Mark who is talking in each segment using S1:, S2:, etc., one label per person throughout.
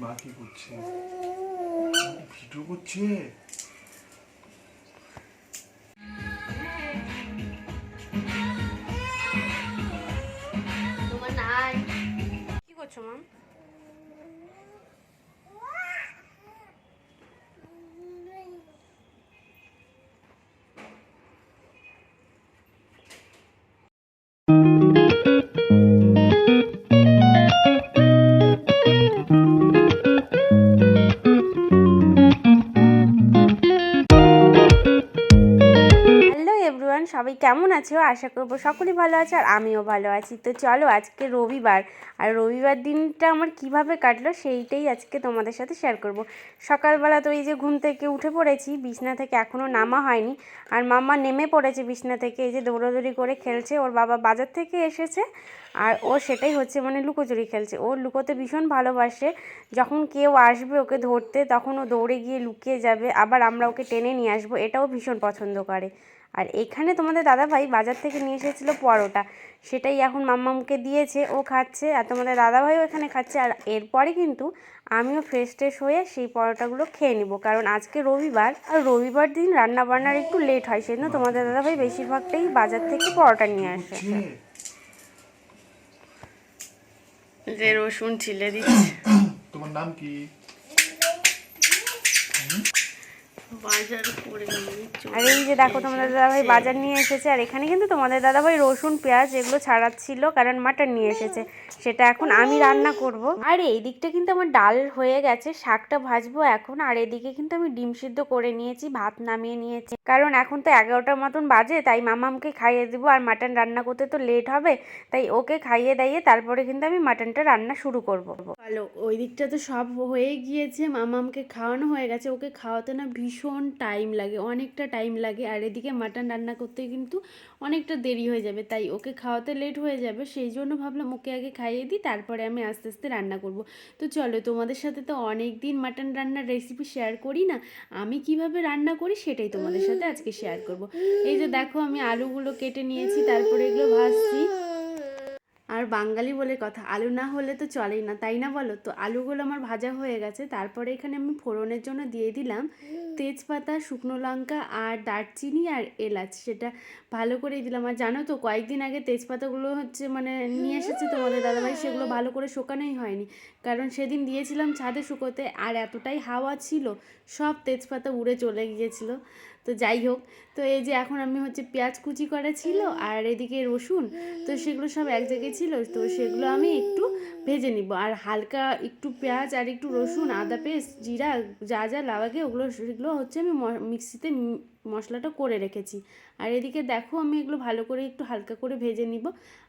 S1: মা কি করছে? ভিডিও করছে?
S2: কি করছ মাম? সবাই কেমন আছো? আশা করব সকলেই ভালো আছে আর আমিও ভালো আছি। তো চলো আজকে রবিবার, আর রবিবার দিনটা আমার কীভাবে কাটলো সেইটাই আজকে তোমাদের সাথে শেয়ার করব। সকালবেলা তো এই যে ঘুম থেকে উঠে পড়েছি, বিছনা থেকে এখনও নামা হয়নি। আর মাম্মা নেমে পড়েছে বিছনা থেকে, এই যে দৌড়াদৌড়ি করে খেলছে, ওর বাবা বাজার থেকে এসেছে, আর ও সেটাই হচ্ছে মানে লুকোচুরি খেলছে। ও লুকোতে ভীষণ ভালোবাসে, যখন কেউ আসবে ওকে ধরতে, তখন ও দৌড়ে গিয়ে লুকিয়ে যাবে, আবার আমরা ওকে টেনে নিয়ে আসব, এটাও ভীষণ পছন্দ করে। আর এখানে তোমাদের দাদাভাই বাজার থেকে নিয়ে এসেছিল পরোটা। সেটাই এখন মাম্মামকে দিয়েছে ও খাচ্ছে আর তোমাদের দাদাভাইও এখানে খাচ্ছে। আর এরপরে কিন্তু আমিও ফ্রেশ ট্রেশ হয়ে সেই পরোটাগুলো খেয়ে নিব। কারণ আজকে রবিবার আর রবিবার দিন রান্না বান্নার একটু লেট হয় সেজন্য তোমাদের দাদাভাই বেশিরভাগটাই বাজার থেকে পরোটা নিয়ে আসে। যে রসুন ছিলে দিচ্ছে।
S1: তোমার নাম কি?
S2: আর এই যে দেখো তোমাদের দাদাভাই বাজার নিয়ে এসেছে আর এখানে কিন্তু তোমাদের দাদাভাই রসুন পেঁয়াজ এগুলো ছাড়াচ্ছিল কারণ মাটন নিয়ে এসেছে। সেটা এখন আমি রান্না করব। আর এই দিকটা কিন্তু আমার ডাল হয়ে গেছে শাকটা ভাজবো এখন আর এদিকে কিন্তু আমি ডিম সিদ্ধ করে নিয়েছি ভাত নামিয়ে নিয়েছি। কারণ এখন তো এগারোটার মতন বাজে তাই মামামকে খাইয়ে দিব আর মাটন রান্না করতে তো লেট হবে তাই ওকে খাইয়ে দাইয়ে তারপরে কিন্তু আমি মাটনটা রান্না শুরু করব। ভালো ওই দিকটা তো সব হয়ে গিয়েছে মামামকে খাওয়ানো হয়ে গেছে ওকে খাওয়াতে না ভীষণ টাইম লাগে, অনেকটা টাইম লাগে। আর এদিকে মাটন রান্না করতে কিন্তু অনেকটা দেরি হয়ে যাবে, তাই ওকে খাওয়াতে লেট হয়ে যাবে। সেই জন্য ভাবলাম ওকে আগে খাইয়ে দিই, তারপরে আমি আস্তে আস্তে রান্না করব। তো চলো, তোমাদের সাথে তো অনেক দিন মাটন রান্নার রেসিপি শেয়ার করি না, আমি কীভাবে রান্না করি সেটাই তোমাদের সাথে আজকে শেয়ার করব। এই যে দেখো, আমি আলুগুলো কেটে নিয়েছি, তারপরে এগুলো ভাজছি। আর বাঙালি বলে কথা। আলু না হলে তো চলেই না, তাই না বলো? তো আলুগুলো আমার ভাজা হয়ে গেছে, তারপরে এখানে আমি ফোড়নের জন্য দিয়ে দিলাম তেজপাতা, শুকনো লঙ্কা আর দারচিনি আর এলাচ, সেটা ভালো করেই দিলাম। আর জানো তো, কয়েকদিন আগে তেজপাতাগুলো হচ্ছে মানে নিয়ে এসেছে তোমাদের দাদাভাই, সেগুলো ভালো করে শুকানোই হয়নি। কারণ সেদিন দিয়েছিলাম ছাদে শুকোতে আর এতটাই হাওয়া ছিল, সব তেজপাতা উড়ে চলে গিয়েছিল। তো যাই হোক, তো এই যে এখন আমি হচ্ছে পেঁয়াজ কুচি করা ছিল আর এদিকে রসুন, তো সেগুলো সব এক জায়গায় ছিল, তো সেগুলো আমি একটু ভেজে নিব। আর হালকা একটু পেঁয়াজ আর একটু রসুন, আদা পেস্ট, জিরা, যা যা লাগে ওগুলো সেগুলো হচ্ছে আমি মিক্সিতে মশলাটা করে রেখেছি। আর এদিকে দেখো আমি এগুলো ভালো করে একটু হালকা করে ভেজে নিব।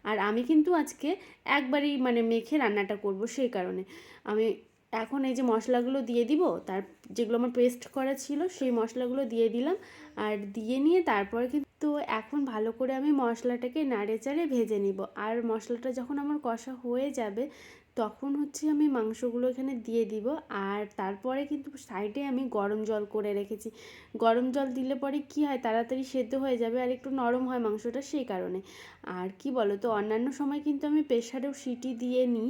S2: আর আমি কিন্তু আজকে একবারই মানে মেখে রান্নাটা করব সেই কারণে। আমি এখন এই যে মশলাগুলো দিয়ে দিব, তার যেগুলো আমার পেস্ট করা ছিল সেই মশলাগুলো দিয়ে দিলাম। আর দিয়ে নিয়ে তারপর কিন্তু এখন ভালো করে আমি মশলাটাকে নাড়ে চাড়ে ভেজে নিব। আর মশলাটা যখন আমার কষা হয়ে যাবে তখন হচ্ছে আমি মাংসগুলো এখানে দিয়ে দিব। আর তারপরে কিন্তু সাইডে আমি গরম জল করে রেখেছি। গরম জল দিলে পরে কি হয়? তাড়াতাড়ি সেদ্ধ হয়ে যাবে আর একটু নরম হয় মাংসটা সেই কারণে। আর কি বলো তো অন্যান্য সময় কিন্তু আমি প্রেশারেও সিটি দিয়ে নিই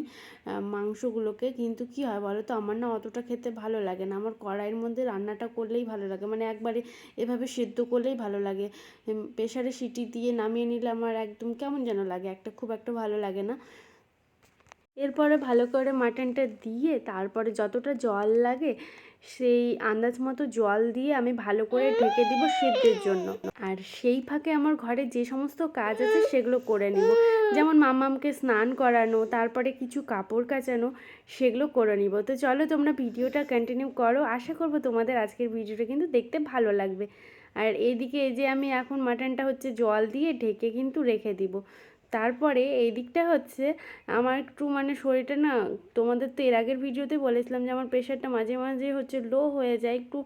S2: মাংসগুলোকে। কিন্তু কি হয় বলো তো আমার না অতটা খেতে ভালো লাগে না। আমার কড়াইয়ের মধ্যে রান্নাটা করলেই ভালো লাগে। মানে একবারে এভাবে সেদ্ধ করলেই ভালো লাগে। প্রেশারে সিটি দিয়ে নামিয়ে নিলে আমার একদম কেমন যেন লাগে। একটা খুব একটা ভালো লাগে না। এরপরে ভালো করে মাটনটা দিয়ে তারপরে যতটা জল লাগে সেই আন্দাজ মতো জল দিয়ে আমি ভালো করে ঢেকে দিব সেদ্ধের জন্য। আর সেই ফাঁকে আমার ঘরে যে সমস্ত কাজ আছে সেগুলো করে নিব। যেমন মামামকে স্নান করানো, তারপরে কিছু কাপড় কাচানো, সেগুলো করে নিব। তো চলো তোমরা ভিডিওটা কন্টিনিউ করো। আশা করব তোমাদের আজকের ভিডিওটা কিন্তু দেখতে ভালো লাগবে। আর এদিকে এই যে আমি এখন মাটনটা হচ্ছে জল দিয়ে ঢেকে কিন্তু রেখে দিব। তারপরে এই দিকটা হচ্ছে আমার একটু মানে শরীরটা না, তোমাদের তো এর আগের ভিডিওতে বলেছিলাম যে আমার প্রেশারটা মাঝে মাঝে হচ্ছে লো হয়ে যায়, একটু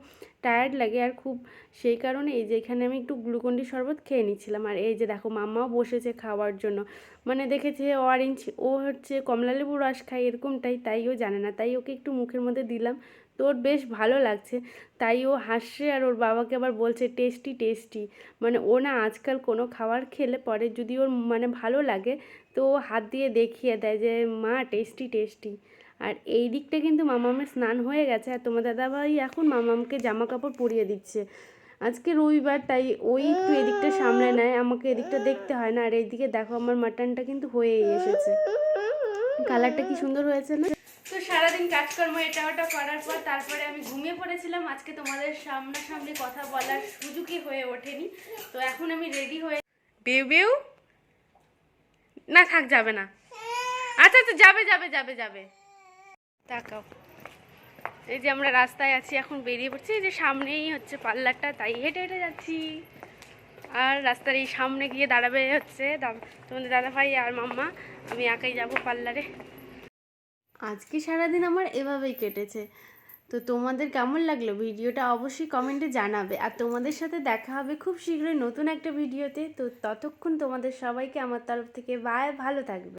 S2: টায়ার্ড লাগে আর খুব সেই কারণে এই যে এখানে আমি একটু গ্লুকন্ডি শরবত খেয়ে নিচ্ছিলাম। আর এই যে দেখো মাম্মাও বসেছে খাওয়ার জন্য। মানে দেখেছে অরেঞ্জ ও হচ্ছে কমলালেবু রস খায় এরকমটাই, তাই ও জানে না, তাই ওকে একটু মুখের মধ্যে দিলাম। তো ওর বেশ ভালো লাগছে। তাই ও হাসছে আর ওর বাবাকে আবার বলছে, টেস্টি টেস্টি। মানে ও না আজকাল কোনো খাবার খেলে পরে যদি ওর মানে ভালো লাগে, তো ও হাত দিয়ে দেখিয়ে দেয় যে, মা, টেস্টি টেস্টি। আর এই দিকটা কিন্তু মামামের স্নান হয়ে গেছে আর তোমার দাদাভাই এখন মামামকে জামা কাপড় পরিয়ে দিচ্ছে। আজকে রবিবার, তাই ওই একটু এদিকটা সামলে নেয়, আমাকে এদিকটা দেখতে হয় না। আর এইদিকে দেখো আমার মাটনটা কিন্তু হয়েই এসেছে। কালারটা কি সুন্দর হয়েছে না? সারাদিন কাজকর্ম এটা ওটা করার পর তারপরে আমি ঘুমিয়ে পড়েছিলাম। আজকে তোমাদের সামনাসামনি কথা বলার সুযোগই হয়ে ওঠেনি। তো এখন আমি রেডি হয়ে বেউ বেউ। না, থাক, যাবে না। আচ্ছা আচ্ছা যাবে যাবে যাবে যাবে। তাকাও। এই যে আমরা রাস্তায় আছি, এখন বেরিয়ে পড়ছি। এই যে সামনেই হচ্ছে পার্লারটা, তাই হেঁটে হেঁটে যাচ্ছি। আর রাস্তার এই সামনে গিয়ে দাঁড়াবে হচ্ছে তোমাদের দাদা ভাই আর মাম্মা। আমি একাই যাব পার্লারে। আজকে সারাদিন আমার এভাবেই কেটেছে। তো তোমাদের কেমন লাগল? ভিডিওটা অবশ্যই কমেন্টে জানাবে। আর তোমাদের সাথে দেখা হবে খুব শীঘ্রই নতুন একটা ভিডিওতে তো। ততক্ষণ তোমাদের সবাইকে আমার তরফ থেকে বায় ভালো থাকবে।